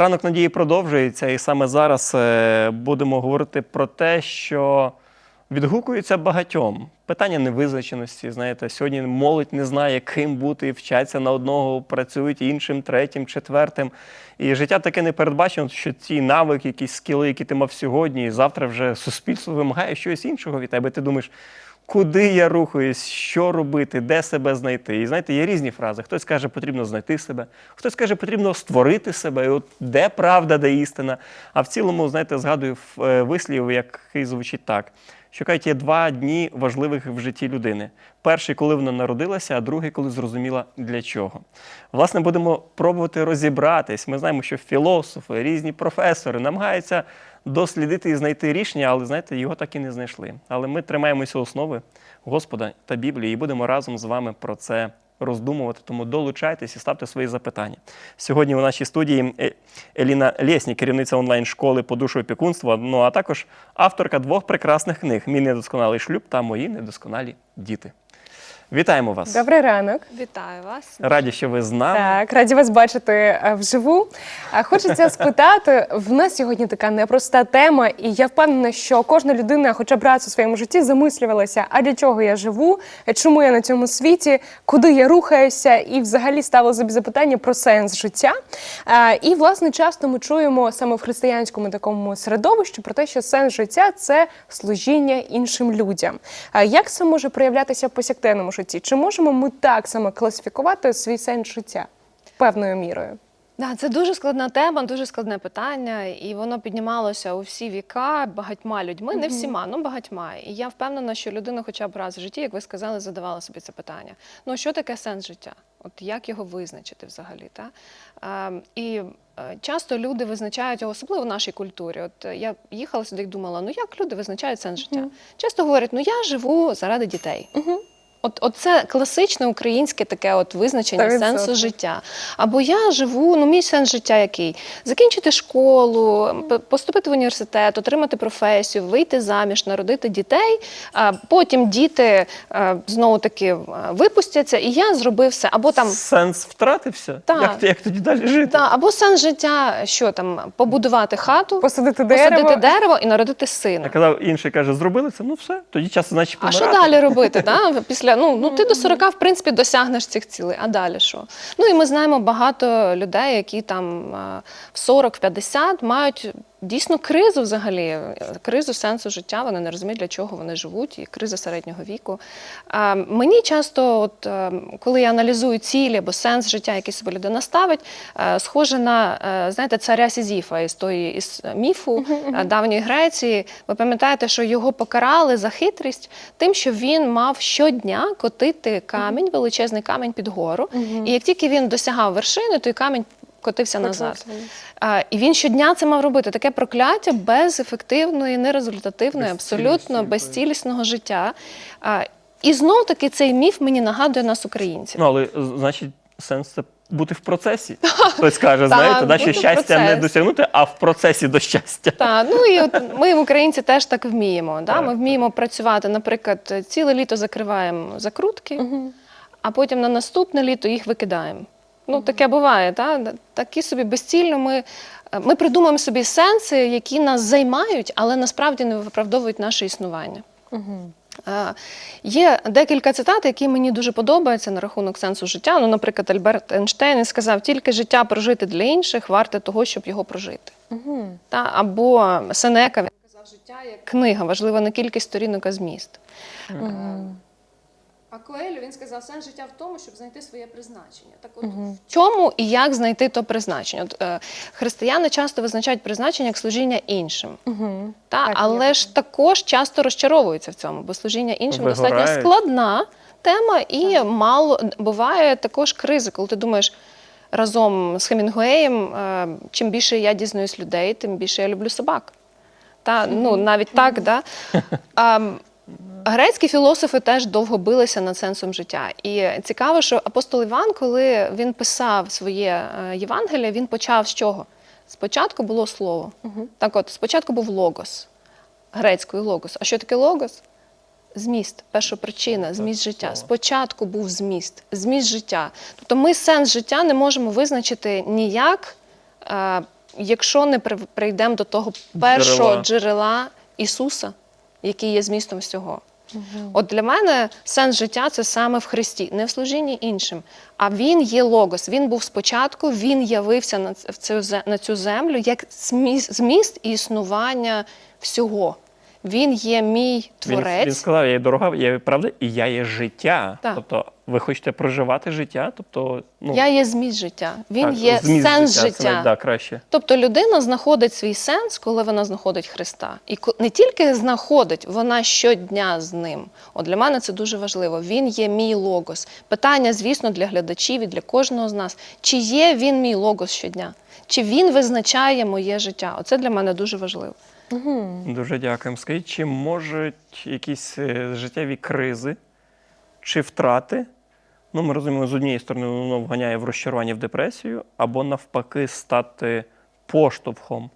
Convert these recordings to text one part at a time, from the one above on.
Ранок надії продовжується, і саме зараз е, будемо говорити про те, що відгукується багатьом. Питання невизначеності. Знаєте, сьогодні молодь не знає, ким бути, вчаться на одного, працюють іншим, третім, четвертим. І життя таке не передбачено, що ці навики, якісь скіли, які ти мав сьогодні, і завтра вже суспільство вимагає щось іншого від тебе. Ти думаєш, куди я рухаюсь, що робити, де себе знайти. І знаєте, є різні фрази. Хтось каже, потрібно знайти себе, хтось каже, потрібно створити себе. І от де правда, де істина. А в цілому, знаєте, згадую е, вислів, який звучить так. Що кажуть, є два дні важливих в житті людини: перший, коли вона народилася, а другий, коли зрозуміла для чого. Власне, будемо пробувати розібратись. Ми знаємо, що філософи, різні професори намагаються дослідити і знайти рішення, але знаєте, його так і не знайшли. Але ми тримаємося основи Господа та Біблії і будемо разом з вами про це роздумувати. Тому долучайтесь і ставте свої запитання. Сьогодні у нашій студії Е- Еліна Лєснік, керівниця онлайн-школи по душу опікунства, ну а також авторка двох прекрасних книг Мій недосконалий шлюб та Мої недосконалі діти. Вітаємо вас! Добрий ранок. Вітаю вас. Раді, що ви з нами. Так, раді вас бачити е, вживу. Хочеться спитати, в нас сьогодні така непроста тема, і я впевнена, що кожна людина, хоча б раз у своєму житті, замислювалася, а для чого я живу, чому я на цьому світі, куди я рухаюся, і взагалі ставила собі запитання про сенс життя. І, власне, часто ми чуємо саме в християнському такому середовищі про те, що сенс життя це служіння іншим людям. Як це може проявлятися в повсякденному житті? Чи можемо ми так само класифікувати свій сенс життя певною мірою? Да, це дуже складна тема, дуже складне питання, і воно піднімалося у всі віка багатьма людьми, не всіма, ну багатьма. І я впевнена, що людина, хоча б раз в житті, як ви сказали, задавала собі це питання. Ну що таке сенс життя? От як його визначити взагалі? Та? А, і е, часто люди визначають його, особливо в нашій культурі. От е, я їхала сюди і думала, ну як люди визначають сенс життя? Часто говорять, ну я живу заради дітей. От, от це класичне українське таке от визначення Сто сенсу відсотків. життя. Або я живу, ну мій сенс життя який? Закінчити школу, поступити в університет, отримати професію, вийти заміж, народити дітей. А потім діти е, знову таки е, випустяться, і я зробив все. Або там Сенс втратився? Так. Як, як тоді далі жити? та, або сенс життя, що там, побудувати хату, Посадити дерево. посадити дерево і народити сина. А казав інший каже, зробили це, ну все, тоді час, значить, А що далі робити? Да? Після ну, ну ти до 40, в принципі досягнеш цих цілей. А далі що? Ну і ми знаємо багато людей, які там е, в 40-50 мають. Дійсно, кризу взагалі, е, кризу сенсу життя, вони не розуміють, для чого вони живуть, і криза середнього віку. А, мені часто, от, е, коли я аналізую цілі або сенс життя, який собі людина ставить, е, схоже на знаєте, царя Сізіфа із тої із міфу давньої Греції. Ви пам'ятаєте, що його покарали за хитрість тим, що він мав щодня котити камінь, величезний камінь під гору. І як тільки він досягав вершини, той камінь котився назад. А, і він щодня це мав робити. Таке прокляття без ефективної, нерезультативної, абсолютно безцілісного життя. А, і знов таки цей міф мені нагадує нас, українців. Ну, але значить, сенс це бути в процесі. Хтось каже, знаєте, да, що щастя не досягнути, а в процесі до щастя. Так, ну і от ми, українці, теж так вміємо. Да? Ми вміємо працювати. Наприклад, ціле літо закриваємо закрутки, а потім на наступне літо їх викидаємо. Ну, таке буває, та? такі собі безцільно ми. Ми придумуємо собі сенси, які нас займають, але насправді не виправдовують наше існування. Е, Є декілька цитат, які мені дуже подобаються на рахунок сенсу життя. Ну, наприклад, Альберт Ейнштейн сказав, тільки життя прожити для інших варте того, щоб його прожити. Та, або Сенека він казав, життя як книга, важлива не кількість сторінок, а зміст. А Коелю він сказав, сенс життя в тому, щоб знайти своє призначення. Так от в чому і як знайти то призначення? От, е, християни часто визначають призначення як служіння іншим. Угу. Та, Так, але є ж також часто розчаровуються в цьому, бо служіння іншим достатньо складна тема, і мало буває також кризи, коли ти думаєш. Разом з Хемінгуеєм, е, чим більше я дізнаюсь людей, тим більше я люблю собак. Та, ну, навіть так, да? Грецькі філософи теж довго билися над сенсом життя. І цікаво, що апостол Іван, коли він писав своє е, Євангеліє, він почав з чого? Спочатку було слово. Так от, спочатку був логос, грецькою логос. А що таке логос? Зміст, першопричина, зміст життя. слово. Спочатку був зміст, зміст життя. Тобто ми сенс життя не можемо визначити ніяк е, якщо не при- прийдемо до того першого Джерела. джерела Ісуса, який є змістом всього. От для мене сенс життя це саме в Христі, не в служінні іншим. А він є логос. Він був спочатку, він явився на цю на цю землю як зміст, зміст і існування всього. Він є мій Він, творець. він сказав, я є дорога, я є правда, і я є життя. Так. Тобто, ви хочете проживати життя? Тобто, ну, Я є зміст життя. Він так, є зміст сенс Це життя. навіть, да, краще. Тобто людина знаходить свій сенс, коли вона знаходить Христа. І ко- не тільки знаходить, вона щодня з ним. От для мене це дуже важливо. Він є мій логос. Питання, звісно, для глядачів і для кожного з нас. Чи є він мій логос щодня? Чи він визначає моє життя? Оце для мене дуже важливо. Дуже дякуємо. Скажіть, чи можуть якісь е, життєві кризи чи втрати? Ну, ми розуміємо, з однієї сторони, воно вганяє в розчарування в депресію, або навпаки, стати поштовхом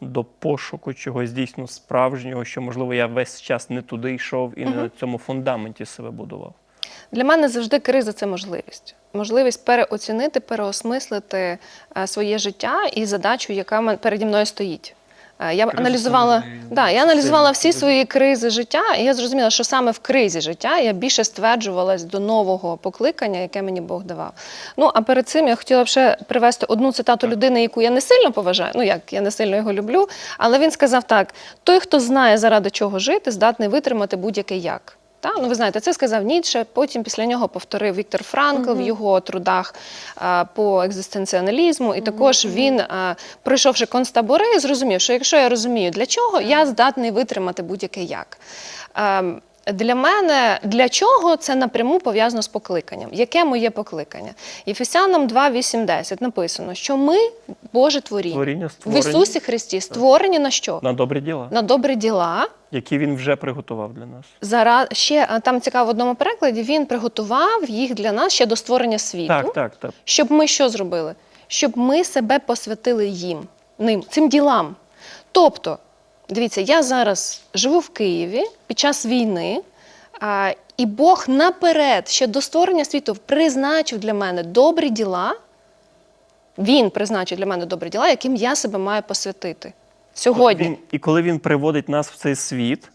до пошуку чогось дійсно справжнього, що, можливо, я весь час не туди йшов і не на цьому фундаменті себе будував. Для мене завжди криза це можливість. Можливість переоцінити, переосмислити е, своє життя і задачу, яка переді мною стоїть. Е, Я Криза аналізувала, да, я аналізувала всі свої кризи життя, і я зрозуміла, що саме в кризі життя я більше стверджувалась до нового покликання, яке мені Бог давав. Ну а перед цим я хотіла б ще привести одну цитату людини, яку я не сильно поважаю. Ну як я не сильно його люблю, але він сказав так: той, хто знає, заради чого жити, здатний витримати будь-який як. Та? Ну, ви знаєте, це сказав Ніцше, потім після нього повторив Віктор Франкл в його трудах а, по екзистенціоналізму. І також він, а, пройшовши концтабори, зрозумів, що якщо я розумію, для чого, я здатний витримати будь-яке як. Ем, Для мене для чого це напряму пов'язано з покликанням? Яке моє покликання? Єфесянам 2.8.10 написано, що ми Боже творіння, Творіння в Ісусі Христі створені на що? на добрі діла, На добрі діла, які він вже приготував для нас. Зараз ще там цікаво в одному перекладі. Він приготував їх для нас ще до створення світу, Так, так, так. щоб ми що зробили? Щоб ми себе посвятили їм, ним, цим ділам. Тобто, дивіться, я зараз живу в Києві під час війни, а, і Бог наперед, ще до створення світу, призначив для мене добрі діла. Він призначив для мене добрі діла, яким я себе маю посвятити. Сьогодні. Він, і коли він приводить нас в цей світ,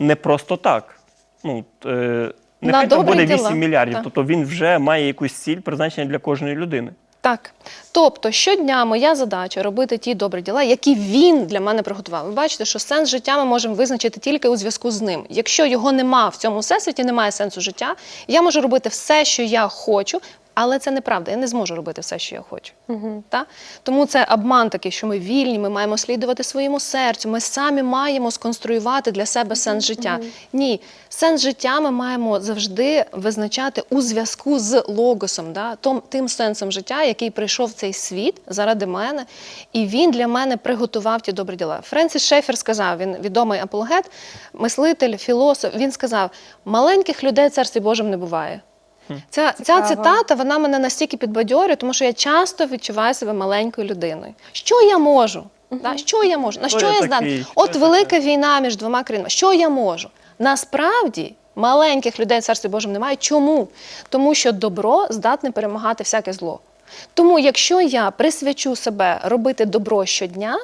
не просто так. Ну, е, нехай там добрі буде діла. 8 мільярдів, Так. тобто він вже має якусь ціль призначення для кожної людини. Так. Тобто щодня моя задача робити ті добрі діла, які він для мене приготував. Ви бачите, що сенс життя ми можемо визначити тільки у зв'язку з ним. Якщо його нема в цьому всесвіті, немає сенсу життя, я можу робити все, що я хочу. Але це неправда, я не зможу робити все, що я хочу. Та? Тому це обман такий, що ми вільні, ми маємо слідувати своєму серцю, ми самі маємо сконструювати для себе сенс життя. Ні, сенс життя ми маємо завжди визначати у зв'язку з логосом, да? том, тим сенсом життя, який прийшов в цей світ заради мене, і він для мене приготував ті добрі діла. Френсіс Шефер сказав, він відомий апологет, мислитель, філософ. Він сказав: маленьких людей в царстві Божому не буває. Ця, ця цитата вона мене настільки підбадьорює, тому що я часто відчуваю себе маленькою людиною. Що я можу? Да? Що я можу? На що я я здатна? От велика війна між двома країнами. Що я можу? Насправді маленьких людей в царстві Божому немає. Чому? Тому що добро здатне перемагати всяке зло. Тому, якщо я присвячу себе робити добро щодня,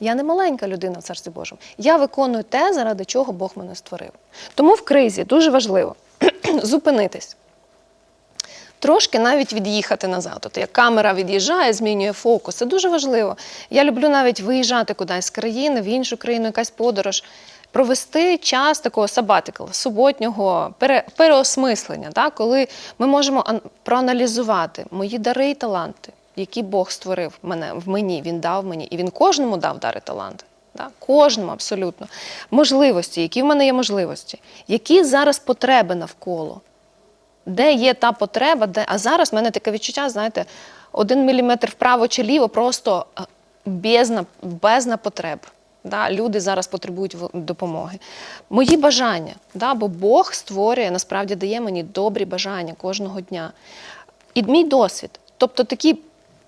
я не маленька людина в царстві Божому. Я виконую те, заради чого Бог мене створив. Тому в кризі дуже важливо зупинитись. Трошки навіть від'їхати назад. От як камера від'їжджає, змінює фокус. Це дуже важливо. Я люблю навіть виїжджати кудись з країни, в іншу країну, якась подорож, провести час такого сабатикла, суботнього пере, переосмислення, да? коли ми можемо ан- проаналізувати мої дари і таланти, які Бог створив мене в мені, Він дав мені, і він кожному дав дари таланти. Да? Кожному абсолютно. Можливості, які в мене є можливості, які зараз потреби навколо де є та потреба, де. А зараз в мене таке відчуття, знаєте, один міліметр вправо чи ліво, просто е, бездна, бездна потреб. Да, люди зараз потребують допомоги. Мої бажання, да, бо Бог створює, насправді дає мені добрі бажання кожного дня. І мій досвід. Тобто такі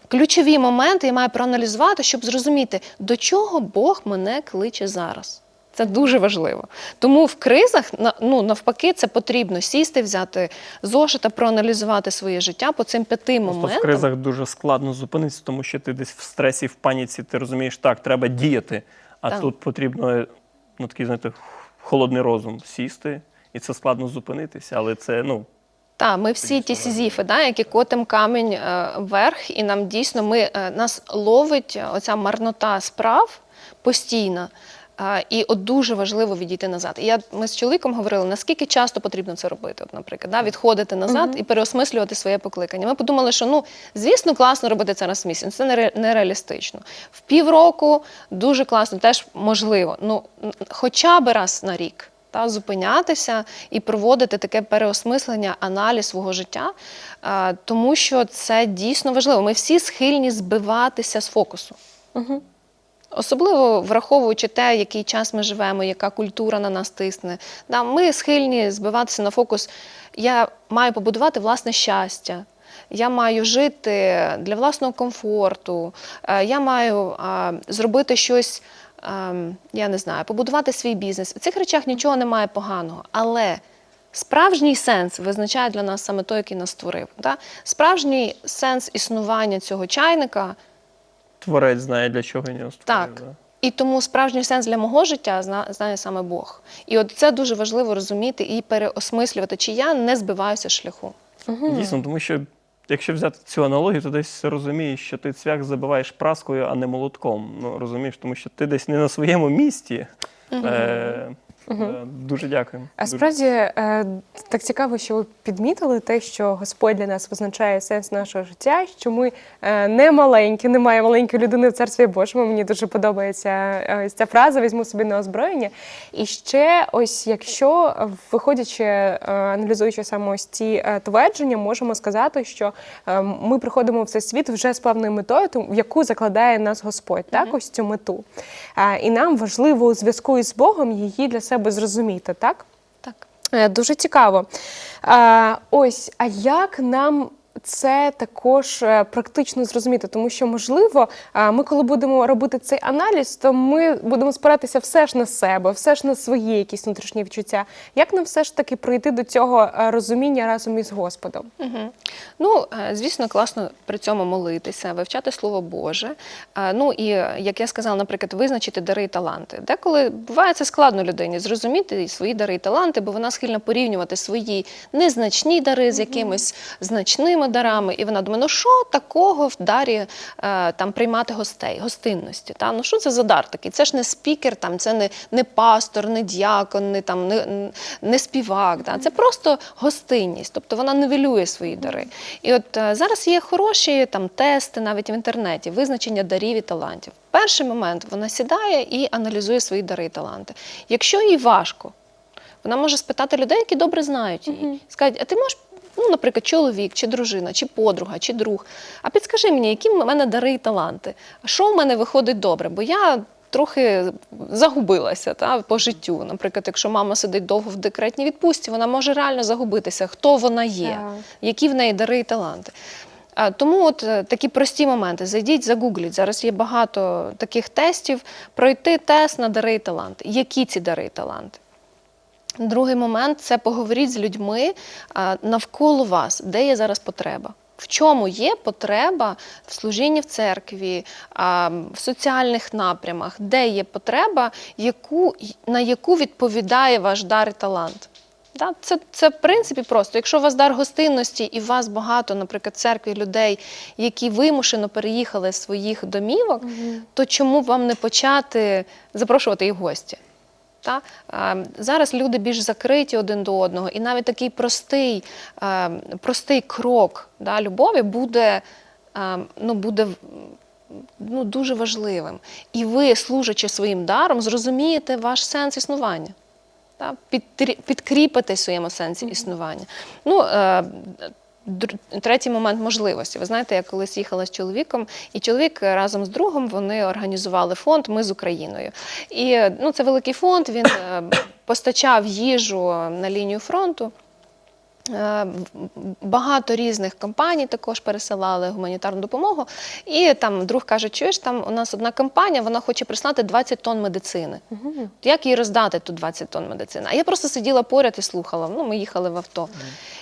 ключові моменти я маю проаналізувати, щоб зрозуміти, до чого Бог мене кличе зараз. Це дуже важливо. Тому в кризах ну, навпаки це потрібно сісти, взяти зошита, проаналізувати своє життя по цим п'яти Просто моментам. в кризах дуже складно зупинитися, тому що ти десь в стресі, в паніці, ти розумієш, так, треба діяти. А Так. тут потрібно ну, такий, знаєте, холодний розум сісти, і це складно зупинитися, але це, ну, Так, ми всі ті сізіфи, да, які котим камінь е, вверх, і нам дійсно ми, е, нас ловить оця марнота справ постійна. І от дуже важливо відійти назад. І я ми з чоловіком говорили, наскільки часто потрібно це робити, от, наприклад, да, відходити назад і переосмислювати своє покликання. Ми подумали, що ну звісно, класно робити це раз в місяць. Це нереалістично. В півроку дуже класно, теж можливо. Ну хоча б раз на рік та зупинятися і проводити таке переосмислення, аналіз свого життя, тому що це дійсно важливо. Ми всі схильні збиватися з фокусу. Особливо враховуючи те, який час ми живемо, яка культура на нас тисне. Да, ми схильні збиватися на фокус. Я маю побудувати власне щастя. Я маю жити для власного комфорту. е, Я маю а, зробити щось, ем, я не знаю, побудувати свій бізнес. В цих речах нічого немає поганого. Але справжній сенс визначає для нас саме той, який нас створив. Да? Справжній сенс існування цього чайника творець знає, для чого він його створив. так. да. І тому справжній сенс для мого життя знає саме Бог. І от це дуже важливо розуміти і переосмислювати, чи я не збиваюся шляху. Дійсно, тому що якщо взяти цю аналогію, то десь розумієш, що ти цвях забиваєш праскою, а не молотком. Ну розумієш, тому що ти десь не на своєму місці. Е, е, Дуже дякую. А справді е, так цікаво, що ви підмітили те, що Господь для нас визначає сенс нашого життя, що ми е, не маленькі, немає маленької людини в царстві Божому. Мені дуже подобається ось ця фраза візьму собі на озброєння. І ще, ось якщо виходячи, аналізуючи саме ось ці твердження, можемо сказати, що ми приходимо в цей світ вже з певною метою, в яку закладає нас Господь, так ось цю мету. І нам важливо у зв'язку із Богом її для себе зрозуміти, так? Так. Е, Дуже цікаво. Ось, а як нам це також е, практично зрозуміти? Тому що, можливо, ми, коли будемо робити цей аналіз, то ми будемо спиратися все ж на себе, все ж на свої якісь внутрішні відчуття. Як нам все ж таки прийти до цього е, розуміння разом із Господом? Угу. Ну, е, звісно, класно при цьому молитися, вивчати Слово Боже. Ну і як я сказала, наприклад, визначити дари і таланти. Деколи буває це складно людині зрозуміти свої дари і таланти, бо вона схильна порівнювати свої незначні дари з якимись значними дарами. І вона думає, ну що такого в дарі е, там приймати гостей, гостинності? Та? Ну що це за дар такий? Це ж не спікер, там, це не, не пастор, не діакон, не, там, не, не співак. Да? Це просто гостинність. Тобто вона нивелює свої дари. І от е, зараз є хороші там тести навіть в інтернеті, визначення дарів і талантів. Перший момент вона сідає і аналізує свої дари і таланти. Якщо їй важко, вона може спитати людей, які добре знають її. Скажуть, а ти можеш, ну, наприклад, чоловік, чи дружина, чи подруга, чи друг. А підскажи мені, які в мене дари і таланти? Що в мене виходить добре? Бо я трохи загубилася та, по життю. Наприклад, якщо мама сидить довго в декретній відпустці, вона може реально загубитися, хто вона є, які в неї дари і таланти. А, Тому от е, такі прості моменти. Зайдіть, загугліть. Зараз є багато таких тестів. Пройти тест на дари і таланти. Які ці дари і таланти? Другий момент це поговоріть з людьми навколо вас, де є зараз потреба. В чому є потреба в служінні в церкві, в соціальних напрямах, де є потреба, яку, на яку відповідає ваш дар і талант? Да, це, це в принципі просто. Якщо у вас дар гостинності і у вас багато, наприклад, в церкві людей, які вимушено переїхали з своїх домівок, то чому б вам не почати запрошувати їх гості? Та? Зараз люди більш закриті один до одного, і навіть такий простий, простий крок да, любові буде, ну, буде ну, дуже важливим. І ви, служачи своїм даром, зрозумієте ваш сенс існування. Та? Підкріпите своєму сенсі існування. Ну, е, Третій момент можливості. Ви знаєте, я колись їхала з чоловіком, і чоловік разом з другом вони організували фонд Ми з Україною. І ну, це великий фонд, він е, постачав їжу на лінію фронту. Е, Багато різних компаній також пересилали гуманітарну допомогу. І там друг каже: чуєш, там у нас одна компанія, вона хоче прислати 20 тонн медицини. Як їй роздати тут 20 тонн медицини? А я просто сиділа поряд і слухала. Ну, ми їхали в авто.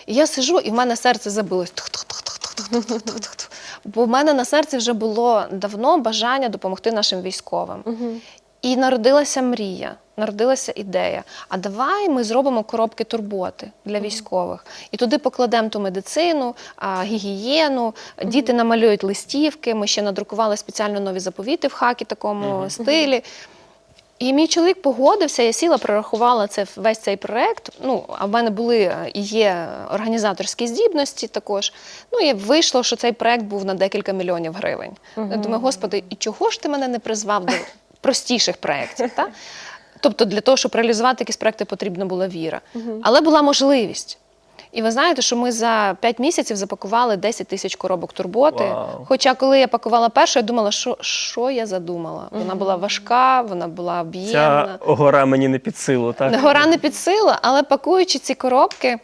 І я сижу, і в мене серце забилось. Бо в мене на серці вже було давно бажання допомогти нашим військовим. І народилася мрія, народилася ідея. А давай ми зробимо коробки турботи для військових. І туди покладемо ту медицину, гігієну, діти намалюють листівки. Ми ще надрукували спеціально нові заповіти в хакі такому стилі. І мій чоловік погодився, я сіла, прорахувала це весь цей проект. Ну, а в мене були е, і є організаторські здібності також. Ну і вийшло, що цей проект був на декілька мільйонів гривень. Я думаю, господи, і чого ж ти мене не призвав до простіших проєктів? Та? Тобто для того, щоб реалізувати якісь проекти, потрібна була віра. Але була можливість. І ви знаєте, що ми за 5 місяців запакували 10 тисяч коробок турботи. Вау. Хоча, коли я пакувала першу, я думала, що, що я задумала. Вона була важка, вона була об'ємна. Ця гора мені не під силу, так? Гора не під силу, але пакуючи ці коробки,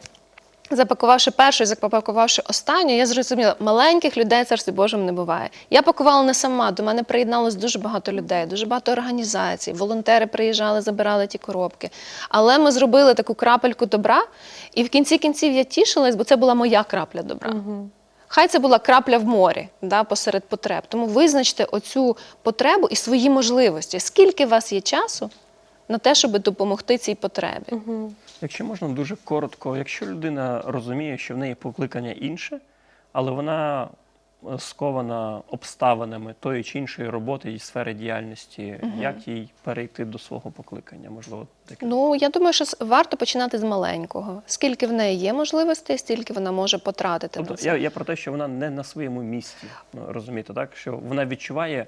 запакувавши першу і запакувавши останню, я зрозуміла, маленьких людей царстві Божому не буває. Я пакувала не сама, до мене приєдналось дуже багато людей, дуже багато організацій. Волонтери приїжджали, забирали ті коробки. Але ми зробили таку крапельку добра, і в кінці кінців я тішилась, бо це була моя крапля добра. Хай це була крапля в морі да, посеред потреб. Тому визначте оцю потребу і свої можливості. Скільки у вас є часу на те, щоб допомогти цій потребі? Якщо можна дуже коротко, якщо людина розуміє, що в неї покликання інше, але вона е, скована обставинами тої чи іншої роботи і сфери діяльності, як їй перейти до свого покликання? Можливо, таке. Ну, я думаю, що варто починати з маленького. Скільки в неї є можливостей, стільки вона може потратити на Тобто це. я, я про те, що вона не на своєму місці, ну, розумієте, так? Що вона відчуває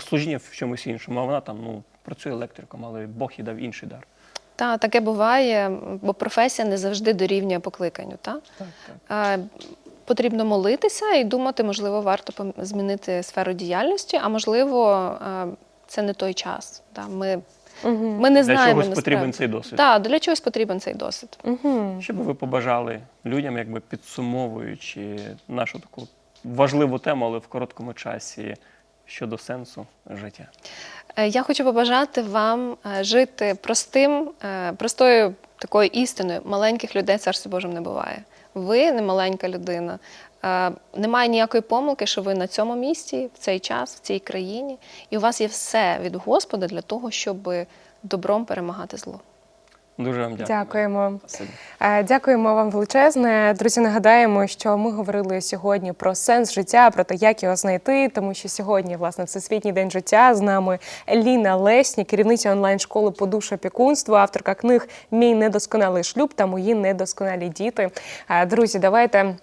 служіння в чомусь іншому, а вона там ну, працює електриком, але Бог їй дав інший дар. Та, таке буває, бо професія не завжди дорівнює покликанню. Та? Так, так. Потрібно молитися і думати, можливо, варто змінити сферу діяльності, а можливо, це не той час. Та? Ми, ми не Для знаємо чогось потрібен цей досвід. Так, для чогось потрібен цей досвід. Що би ви побажали людям, якби підсумовуючи нашу таку важливу тему, але в короткому часі щодо сенсу життя? Е, Я хочу побажати вам е, жити простим, е, простою такою істиною. Маленьких людей царстві Божим не буває. Ви не маленька людина. Немає ніякої помилки, що ви на цьому місці, в цей час, в цій країні, і у вас є все від Господа для того, щоб добром перемагати зло. Дуже вам дякую. Дякуємо. Е, Дякуємо вам величезне. Друзі, нагадаємо, що ми говорили сьогодні про сенс життя, про те, як його знайти, тому що сьогодні, власне, Всесвітній день життя. З нами Ліна Лесні, керівниця онлайн-школи по душопікунству, авторка книг Мій недосконалий шлюб та мої недосконалі діти. Е, Друзі, давайте.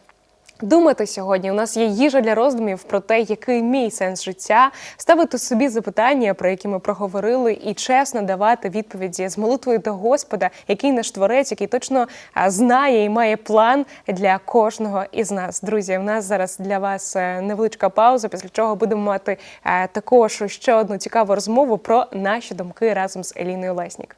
Думати сьогодні у нас є їжа для роздумів про те, який мій сенс життя, ставити собі запитання, про які ми проговорили, і чесно давати відповіді з молитвою до Господа, який наш творець, який точно знає і має план для кожного із нас. Друзі, у нас зараз для вас е, невеличка пауза, після чого будемо мати е, також ще одну цікаву розмову про наші думки разом з Еліною Леснік.